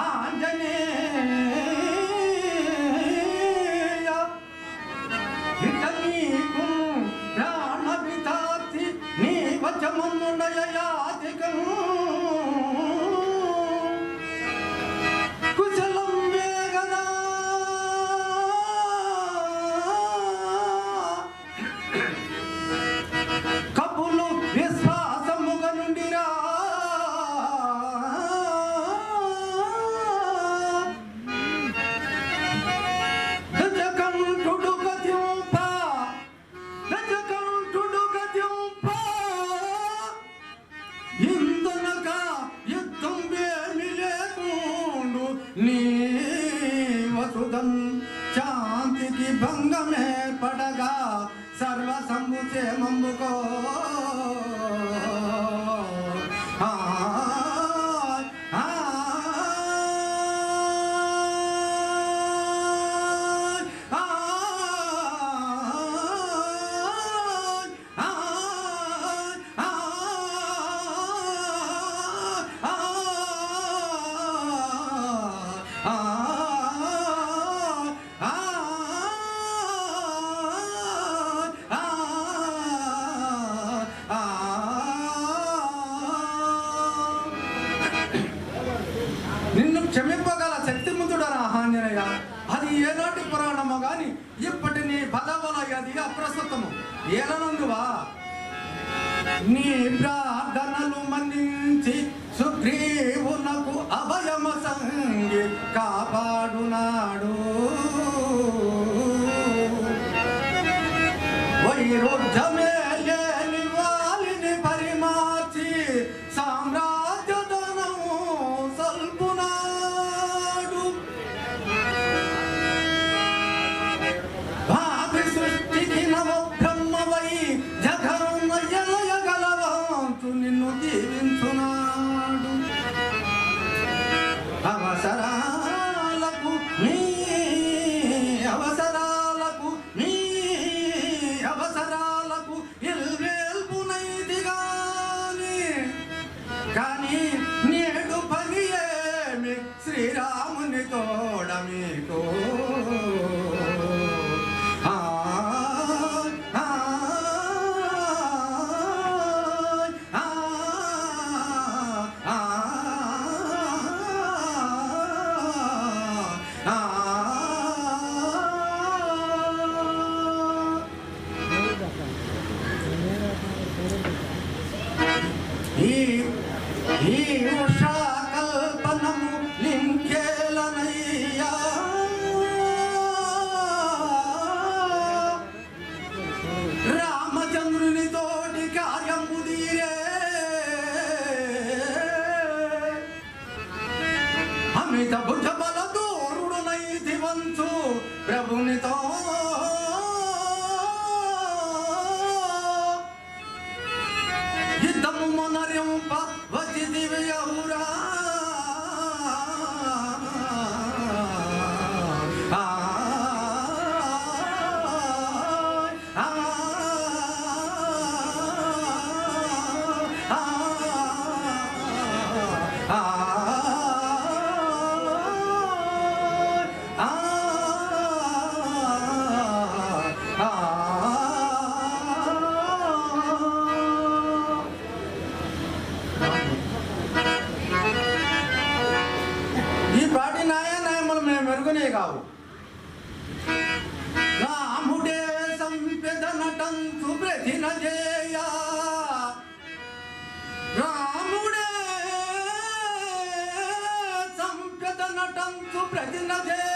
ಆಂಜನೇ నీవసుతం శాంతికి భంగమే పడగా సర్వ సంబుచే మమ్ముకో అది ఏనాటి పురాణము గాని ఇప్పటి నీ అది అప్రస్తుతము. ఏలనందువా? నీ ప్రార్థనలు మన్నించి సుగ్రీవునకు అభయమ సంగి కాపాడునాడు. వైరోధ్యం Kanye. yang. రావు రాముడే సంపెదనటం సుప్రధిన జేయ రాముడే సంపెదనటం సుప్రధిన జేయ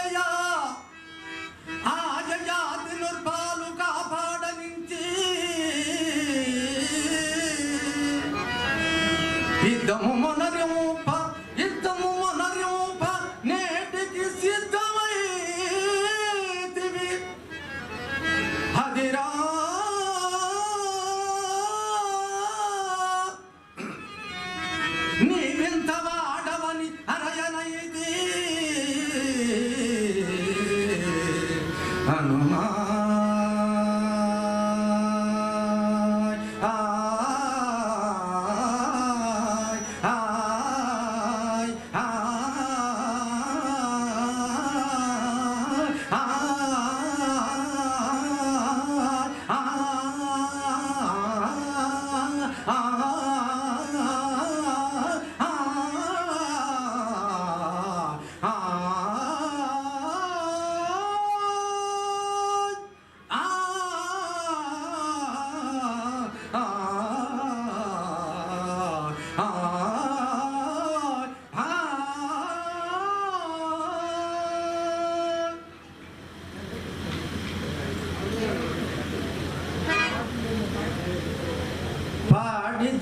I did all.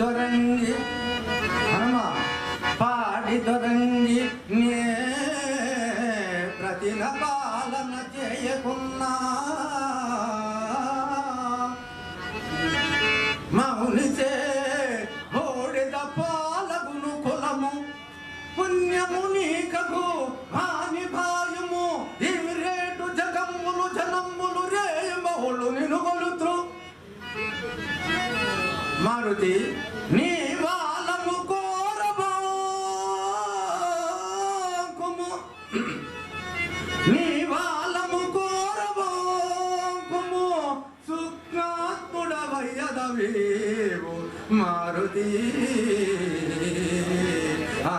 దొరంగి హనుమ పాడి దొరంగి నే ప్రతి పాలన చేయకున్నా. మౌని చే మారుతి నీ కోరబోకుము నీ కోరబోకుము సుఖాత్ముడవయ్యదవేవు మారుతి. ఆ.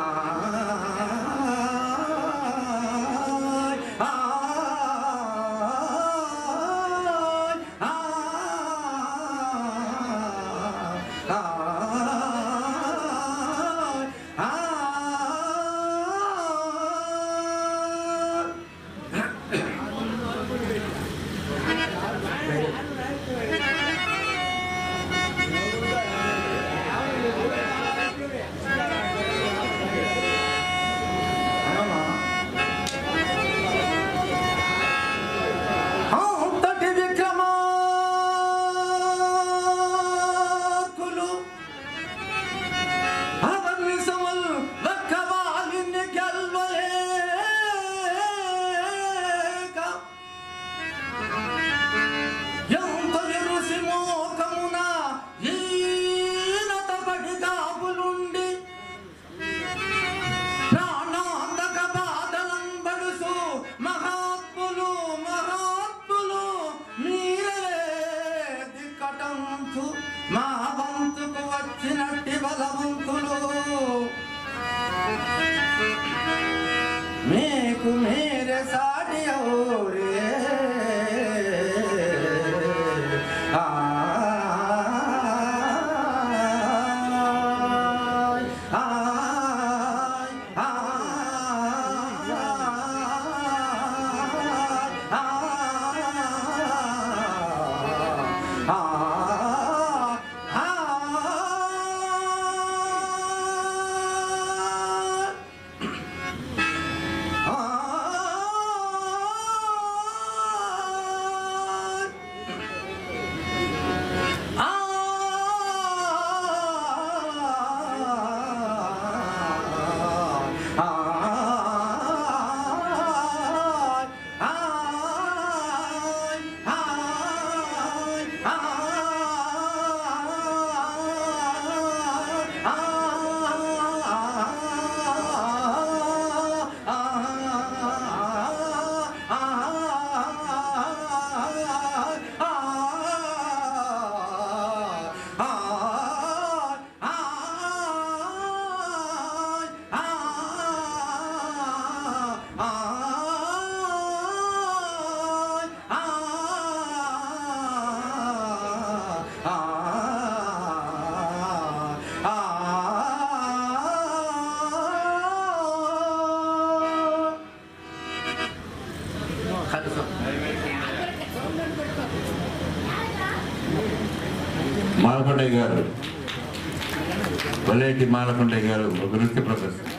আগন্তুক হচ্ছে না మాలకొండయ్య గారు వల్లేటి మాలకొండయ్య గారు ఒక నృత్య ప్రదర్శన.